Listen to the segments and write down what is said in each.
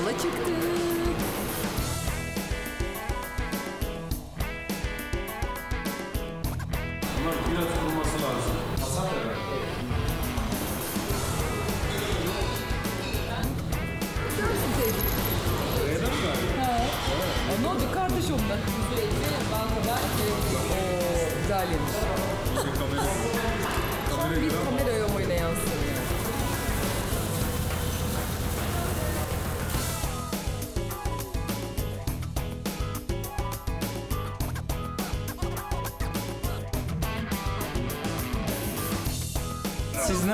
yola çıktık. Bunlar biraz kurulması lazım. Hasat herhalde. Neden mi? Ne oldu kardeş onlar? Oo, güzel yemiş. İşte kamera. Tam bir kamera yomayla yansın.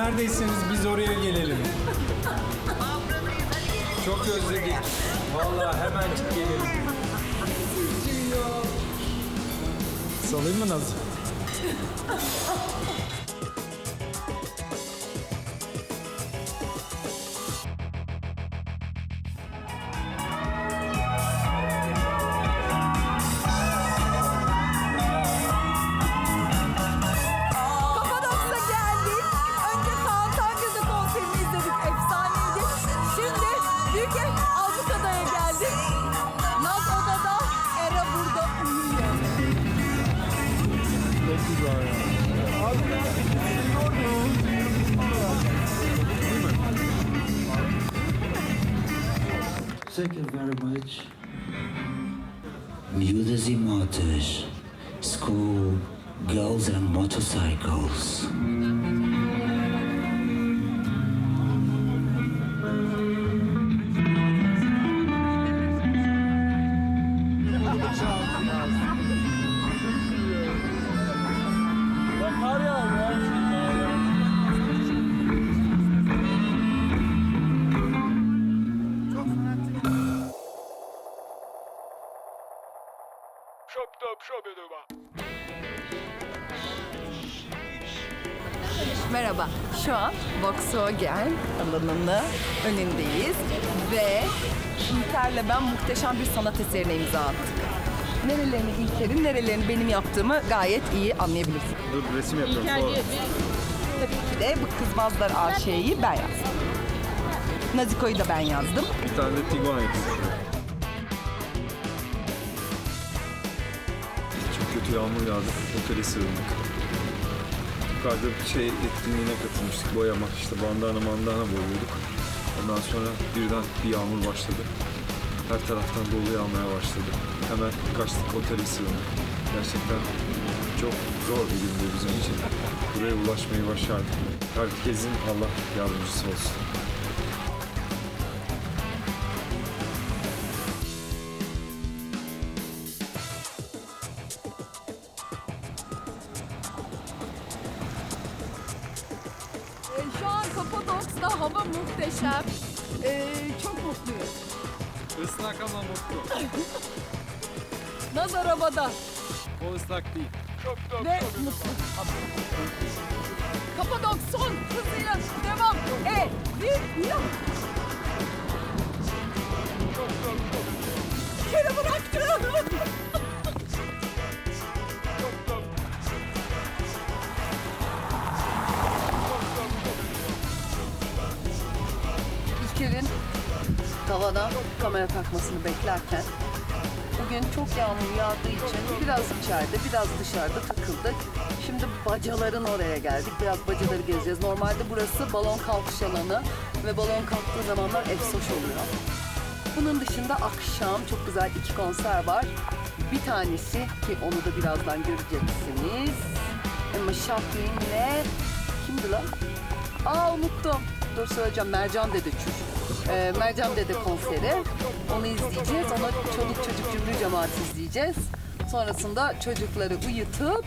Neredeyseniz biz oraya gelelim. Çok özledik. Vallahi hemencik gelelim. Salayım mı Naz? doctors, school, girls and motorcycles. Merhaba. Şu an Volkswagen alanının önündeyiz ve İlker'le ben muhteşem bir sanat eserine imza attık. Nerelerini İlker'in, nerelerini benim yaptığımı gayet iyi anlayabilirsin. Dur resim yapıyorum. sonra. Tabii ki de bu Kızmazlar AŞ'yi ben yazdım. Naziko'yu da ben yazdım. Bir tane de Tiguan yapıyorum. Kötü yağmur yağdı. Otele sığındık. Yukarıda bir şey etkinliğine katılmıştık. Boyama işte bandana mandana boyuyorduk. Ondan sonra birden bir yağmur başladı. Her taraftan dolu yağmaya başladı. Hemen kaçtık otele sığındık. Gerçekten çok zor bir gündü bizim için. Buraya ulaşmayı başardık. Herkesin Allah yardımcısı olsun. Naz arabada O ıslak değil. ve mutlu. Kapadok son hızıyla devam. E, bir, ya. Kere bıraktım. İlker'in tavana kamera takmasını beklerken Bugün çok yağmur yağdığı için biraz içeride, biraz dışarıda takıldık. Şimdi bacaların oraya geldik. Biraz bacaları gezeceğiz. Normalde burası balon kalkış alanı ve balon kalktığı zamanlar efsoş oluyor. Bunun dışında akşam çok güzel iki konser var. Bir tanesi ki onu da birazdan göreceksiniz. Emma Shoplin'le kimdi lan? Aa unuttum. Dur söyleyeceğim. Mercan Dede Çür. Ee, Mercan Dede konseri. Onu izleyeceğiz. Ona çoluk çocuk cümle cemaati izleyeceğiz. Sonrasında çocukları uyutup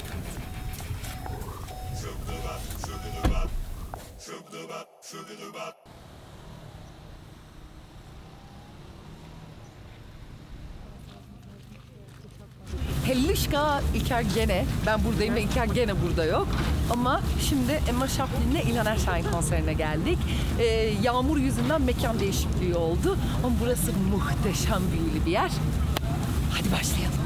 Hellişka İlker gene. Ben buradayım ve İlker gene burada yok. Ama şimdi Emma Şaplin'le İlhan Erşahin konserine geldik. Ee, yağmur yüzünden mekan değişikliği oldu. Ama burası muhteşem büyülü bir yer. Hadi başlayalım.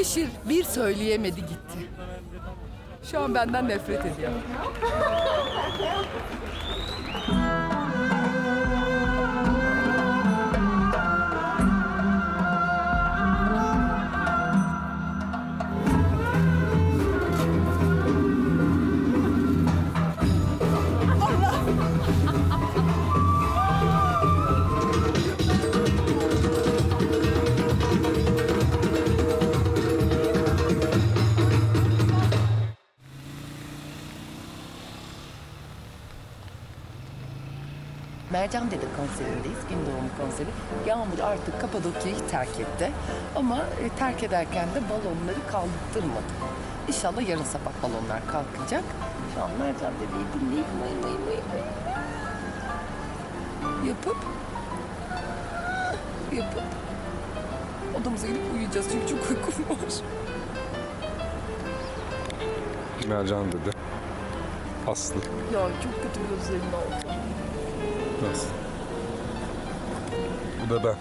Beşir bir söyleyemedi gitti. Şu an benden nefret ediyor. Dede konserindeyiz, gün doğumu konseri. Yağmur artık Kapadokya'yı terk etti. Ama e, terk ederken de balonları kaldırtmadı. İnşallah yarın sabah balonlar kalkacak. Şu an Mercan Dede'yi dinleyip mıy mıy mıy mıy yapıp yapıp odamıza gidip uyuyacağız çünkü çok uykum var. Mercan dedi. Aslı. Ya çok kötü gözlerim oldu. Nasıl? Bu da ben.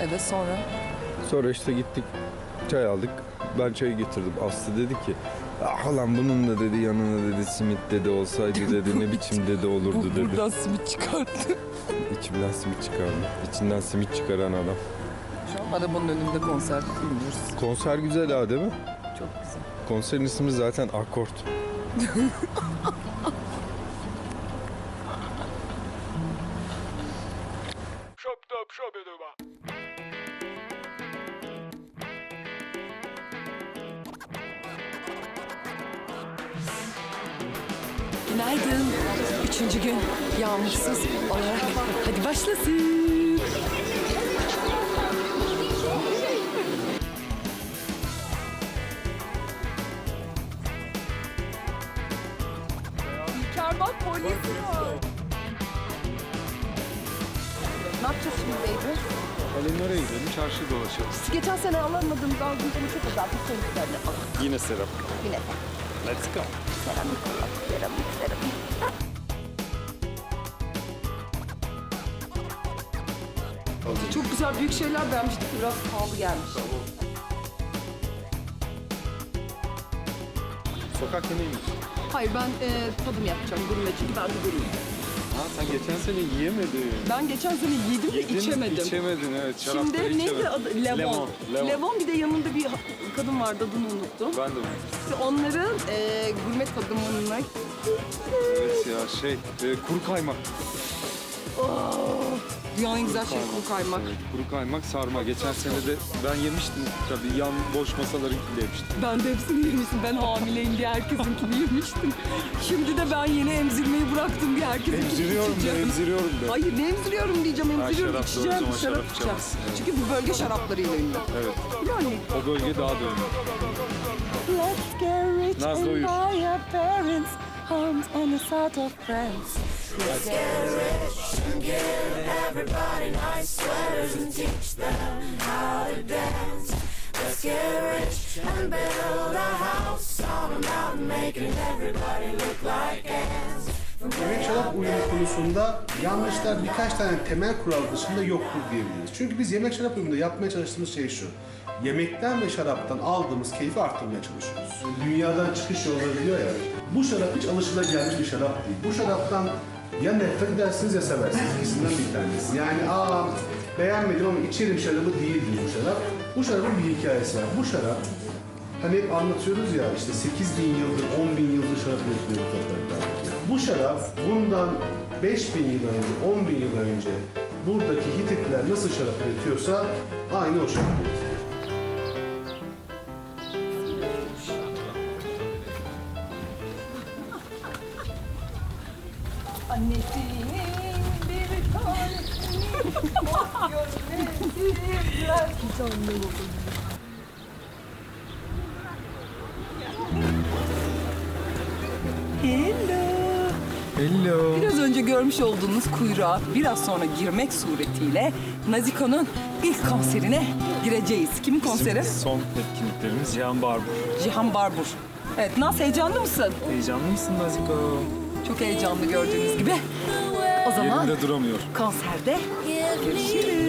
Evet sonra Sonra işte gittik çay aldık. Ben çayı getirdim. Aslı dedi ki ah lan bunun da dedi yanına dedi simit dedi olsaydı dedi ne biçim dedi olurdu dedi. buradan simit çıkarttı. İçimden simit çıkardı. İçinden simit çıkaran adam. Şu an arabanın önünde konser dinliyoruz. Konser güzel ha değil mi? Çok güzel. Konserin ismi zaten Akort. Günaydın. Üçüncü gün yağmursuz olarak. Hadi başlasın. İlker bak polis var. Ne yapacağız şimdi baby? Alın oraya gidelim çarşı dolaşalım. Geçen sene alamadığımız aldığımız çok bir sonuçlarını alalım. Yine Serap. Yine de. Let's go. Seramik, seramik, seramik. Çok güzel büyük şeyler beğenmiştik. Biraz pahalı gelmiş. Sokak yemeğiymiş. Hayır ben e, tadım yapacağım gurme çünkü ben bir gurme. Ha sen geçen sene yiyemedin. Ben geçen sene yedim ve içemedim. İçemedin evet. Şarapları Şimdi neydi içemedin. adı? Levon. Lemon. Lemon. Levon bir de yanında bir kadın vardı adını unuttum. Ben de unuttum. İşte onların e, gurme tadımına Evet ya şey e, kuru kaymak. Dünyanın en güzel şeyi kuru kaymak. Evet, kuru kaymak sarma. Geçen sene de ben yemiştim tabii yan boş masalarınkini de yemiştim. Ben de hepsini yemiştim. Ben hamileyim diye herkesinkini yemiştim. Şimdi de ben yeni emzirmeyi bıraktım diye herkesinkini Emziriyorum içeceğim. emziriyorum de. Hayır ne emziriyorum diyeceğim, emziriyorum, şarap, içeceğim, doğru, zaman şarap şarap içeceğim. içemezsin, evet. Çünkü bu bölge şaraplarıyla ünlü. Evet. Yani O bölge daha da ünlü. Let's get rich Nazlı and uyur. buy your parents homes and the south of France. Yemek şarap uyumu konusunda yanlışlar birkaç tane temel kural dışında yoktur diyebiliriz. Çünkü biz yemek şarap uyumunda yapmaya çalıştığımız şey şu. Yemekten ve şaraptan aldığımız keyfi arttırmaya çalışıyoruz. Dünyadan çıkış yolları diyor ya. Bu şarap hiç alışılagelmiş bir şarap değil. Bu şaraptan ya nefret edersiniz ya seversiniz. İkisinden bir tanesi. Yani aa beğenmedim ama içerim şarabı değildir bu şarap. Bu şarabın bir hikayesi var. Bu şarap Hani hep anlatıyoruz ya işte 8 bin yıldır, 10 bin yıldır şarap üretiliyor bu. Bu şarap bundan 5 bin yıl önce, 10 bin yıl önce buradaki Hititler nasıl şarap üretiyorsa aynı o şarap üretiyor. Hello. Hello. Biraz önce görmüş olduğunuz kuyruğa biraz sonra girmek suretiyle Naziko'nun ilk konserine gireceğiz. Kimin konseri? Son etkinliklerimiz Cihan Barbur. Cihan Barbur. Evet, Naz heyecanlı mısın? Heyecanlı mısın Naziko? Çok heyecanlı gördüğünüz gibi. O zaman Yerinde duramıyor. konserde görüşürüz.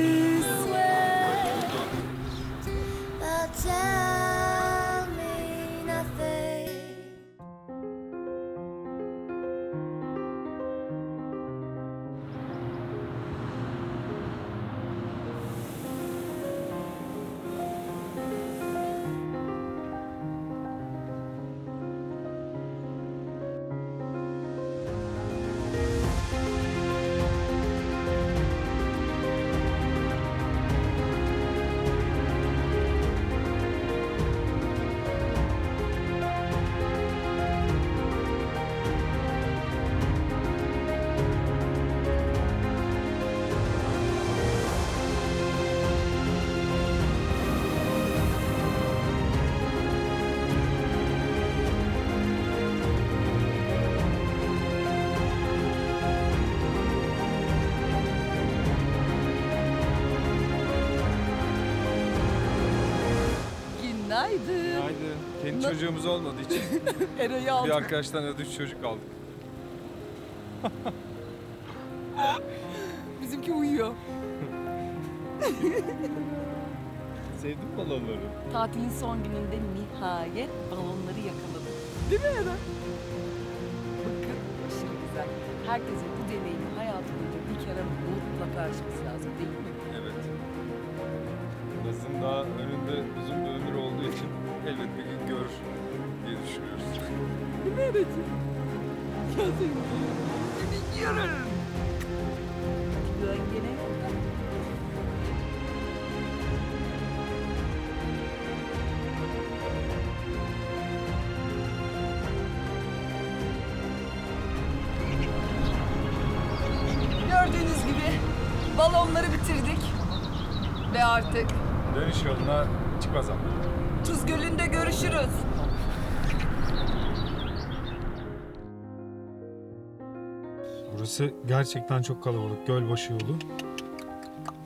Günaydın. Haydi. Kendi çocuğumuz olmadığı için Eray'ı bir aldık. arkadaştan da üç çocuk aldık. Bizimki uyuyor. Sevdin mi balonları? Tatilin son gününde nihayet balonları yakaladık. Değil mi Eren? Bakın aşırı güzel. Herkesin bu deneyimi hayatı boyunca bir kere mutlaka yaşaması lazım değil mi? Evet. Naz'ın daha önünde uzun bir ömür olduğu için elbet bir gün görür diye düşünüyoruz. Mi Eren'ciğim? Ya seni seni yolda. Gördüğünüz gibi balonları bitirdik. Ve artık Dönüş yoluna çıkmaz ama. Tuz Gölü'nde görüşürüz. Burası gerçekten çok kalabalık. Gölbaşı yolu.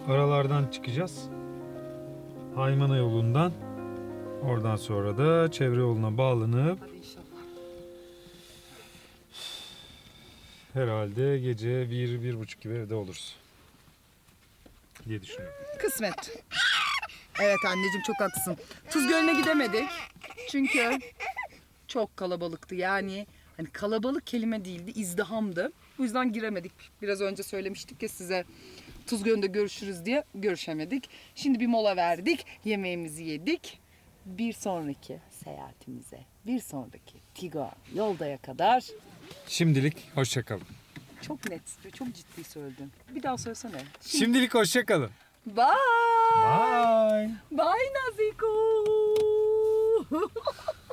Aralardan çıkacağız. Haymana yolundan. Oradan sonra da çevre yoluna bağlanıp herhalde gece bir, bir buçuk gibi evde oluruz. Diye düşünüyorum. Kısmet. Evet anneciğim çok haklısın. Tuz Gölü'ne gidemedik. Çünkü çok kalabalıktı. Yani hani kalabalık kelime değildi, izdihamdı. Bu yüzden giremedik. Biraz önce söylemiştik ya size Tuz Gölü'nde görüşürüz diye görüşemedik. Şimdi bir mola verdik, yemeğimizi yedik. Bir sonraki seyahatimize, bir sonraki Tigo yoldaya kadar Şimdilik hoşçakalın. çok net ve çok ciddi söyledin. Bir daha söylesene. Şimdilik hoşçakalın. Bye. Bye. Bye Naziko.